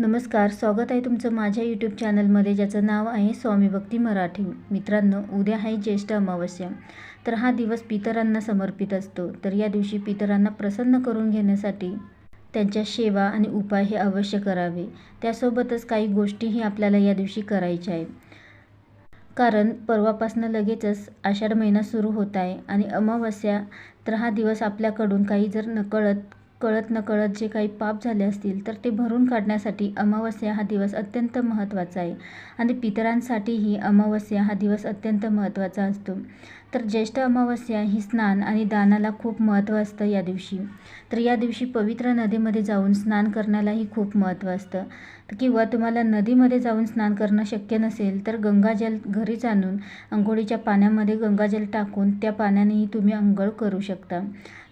नमस्कार स्वागत आहे तुमचं माझ्या यूट्यूब चॅनलमध्ये ज्याचं नाव आहे स्वामी भक्ती मराठी. मित्रांनो उद्या आहे ज्येष्ठ अमावस्या. तर हा दिवस पितरांना समर्पित असतो. तर या दिवशी पितरांना प्रसन्न करून घेण्यासाठी त्यांच्या सेवा आणि उपाय हे अवश्य करावे. त्यासोबतच काही गोष्टीही आपल्याला या दिवशी करायच्या आहे कारण परवापासनं लगेचच आषाढ महिना सुरू होत आहे आणि अमावस्या तर हा दिवस आपल्याकडून काही जर नकळत कळत नकळत जे काही पाप झाले असतील तर ते भरून काढण्यासाठी अमावस्या हा दिवस अत्यंत महत्त्वाचा आहे. आणि पितरांसाठीही अमावस्या हा दिवस अत्यंत महत्त्वाचा असतो. तर ज्येष्ठ अमावस्या ही स्नान आणि दानाला खूप महत्त्व असतं या दिवशी. तर या दिवशी पवित्र नदीमध्ये जाऊन स्नान करण्यालाही खूप महत्त्व असतं. किंवा तुम्हाला नदीमध्ये जाऊन स्नान करणं शक्य नसेल तर गंगाजल घरीच आणून अंघोळीच्या पाण्यामध्ये गंगाजल टाकून त्या पाण्यानेही तुम्ही अंघोळ करू शकता.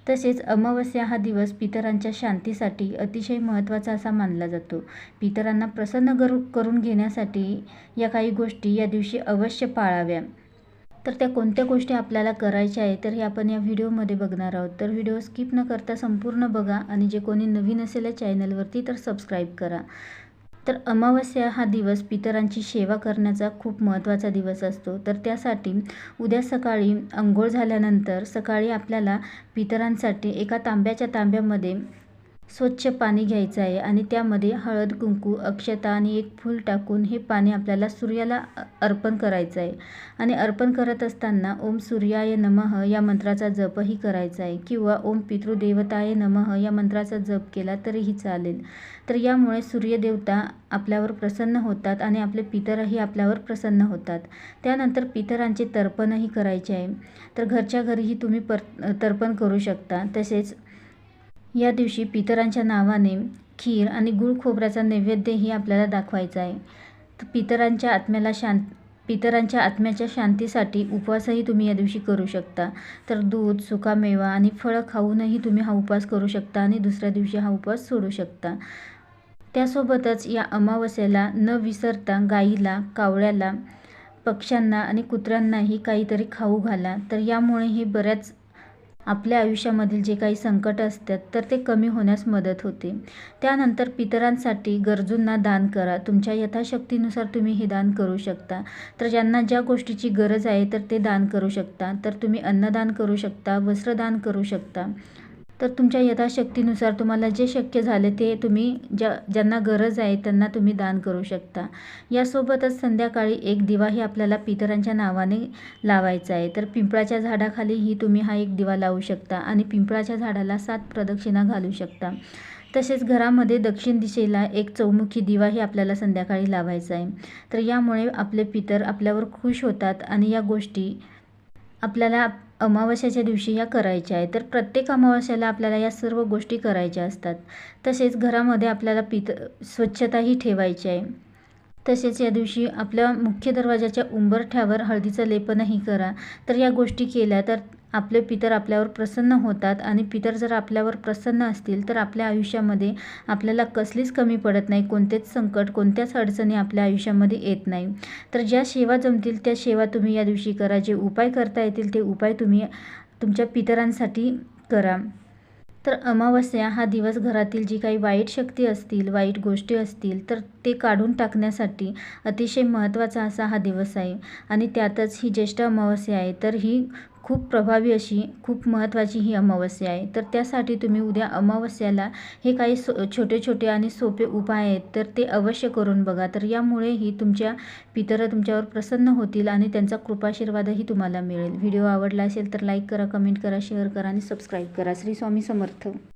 तसेच अमावस्या हा दिवस पितरांच्या शांतीसाठी अतिशय महत्त्वाचा असा मानला जातो. पितरांना प्रसन्न करू करून घेण्यासाठी या काही गोष्टी या दिवशी अवश्य पाळाव्या. तर त्या कोणत्या गोष्टी आपल्याला करायच्या आहे तर हे आपण या व्हिडिओमध्ये बघणार आहोत. तर व्हिडिओ स्किप न करता संपूर्ण बघा आणि जे कोणी नवीन असेल या चॅनलवरती तर सबस्क्राईब करा. तर अमावस्या हा दिवस पितरांची सेवा करण्याचा खूप महत्त्वाचा दिवस असतो. तर त्यासाठी उद्या सकाळी अंघोळ झाल्यानंतर सकाळी आपल्याला पितरांसाठी एका तांब्याच्या तांब्यामध्ये स्वच्छ पाणी घ्यायचं आहे आणि त्यामध्ये हळद कुंकू अक्षता आणि एक फूल टाकून हे पाणी आपल्याला सूर्याला अर्पण करायचं आहे. आणि अर्पण करत असताना ओम सूर्याय नमः या मंत्राचा जपही करायचा आहे. किंवा ओम पितृदेवताय नमः या मंत्राचा जप केला तरीही चालेल. तर यामुळे सूर्यदेवता आपल्यावर प्रसन्न होतात आणि आपले पितरही आपल्यावर प्रसन्न होतात. त्यानंतर पितरांचे तर्पणही करायचे आहे. तर घरच्या घरीही तुम्ही पर तर्पण करू शकता. तसेच या दिवशी पितरांच्या नावाने खीर आणि गुळ खोबऱ्याचा नैवेद्यही आपल्याला दाखवायचा आहे. तर पितरांच्या आत्म्याला शांत पितरांच्या आत्म्याच्या शांतीसाठी उपवासही तुम्ही या दिवशी करू शकता. तर दूध सुकामेवा आणि फळं खाऊनही तुम्ही हा उपवास करू शकता आणि दुसऱ्या दिवशी हा उपवास सोडू शकता. त्यासोबतच या अमावस्येला न विसरता गाईला कावळ्याला पक्ष्यांना आणि कुत्र्यांनाही काहीतरी खाऊ घाला. तर यामुळे हे बऱ्याच आपल्या आयुष्यामधील जे काही संकट असतात तर ते कमी होण्यास मदत होते. त्यानंतर पितरांसाठी गरजूंना दान करा. तुमच्या यथाशक्तीनुसार तुम्ही हे दान करू शकता. तर ज्यांना ज्या गोष्टीची गरज आहे तर ते दान करू शकता. तर तुम्ही अन्नदान करू शकता वस्त्रदान करू शकता. तर तुमच्या यथाशक्तीनुसार तुम्हाला जे शक्य झाले ते तुम्ही ज्या ज्यांना गरज आहे त्यांना तुम्ही दान करू शकता. यासोबतच संध्याकाळी एक दिवाही आपल्याला पितरांच्या नावाने लावायचा आहे. तर पिंपळाच्या झाडाखालीही तुम्ही हा एक दिवा लावू शकता आणि पिंपळाच्या झाडाला सात प्रदक्षिणा घालू शकता. तसेच घरामध्ये दक्षिण दिशेला एक चौमुखी दिवाही आपल्याला संध्याकाळी लावायचा आहे. तर यामुळे आपले पितर आपल्यावर खुश होतात आणि या गोष्टी आपल्याला अमावस्याच्या दिवशी ह्या करायच्या आहे तर प्रत्येक अमावस्याला आपल्याला या सर्व गोष्टी करायच्या असतात. तसेच घरामध्ये आपल्याला पित स्वच्छताही ठेवायची आहे. तसेच या दिवशी आपल्या मुख्य दरवाजाच्या उंबरठ्यावर हळदीचं लेपनही करा. तर या गोष्टी केल्या तर आपले पितर आपल्यावर प्रसन्न होतात आणि पितर जर आपल्यावर प्रसन्न असतील तर आपल्या आयुष्यामध्ये आपल्याला कसलीच कमी पडत नाही कोणतेच संकट कोणत्याच अडचणी आपल्या आयुष्यामध्ये येत नाही. तर ज्या सेवा जमतील त्या सेवा तुम्ही या दिवशी करा. जे उपाय करता येतील ते उपाय तुम्ही तुमच्या पितरांसाठी करा. तर अमावस्या हा दिवस घरातील जी काही वाईट शक्ती असतील वाईट गोष्टी असतील तर ते काढून टाकण्यासाठी अतिशय महत्त्वाचा असा हा दिवस आहे. आणि त्यातच ही ज्येष्ठ अमावस्या आहे तर ही खूप प्रभावी अशी खूप महत्त्वाची ही अमावस्या आहे. तर त्यासाठी तुम्ही उद्या अमावस्याला हे काही सो छोटे छोटे आणि सोपे उपाय आहेत तर ते अवश्य करून बघा. तर यामुळेही तुमच्या पितर तुमच्यावर प्रसन्न होतील आणि त्यांचा कृपाशीर्वादही तुम्हाला मिळेल. व्हिडिओ आवडला असेल तर लाईक करा कमेंट करा शेअर करा आणि सबस्क्राईब करा. श्री स्वामी समर्थ.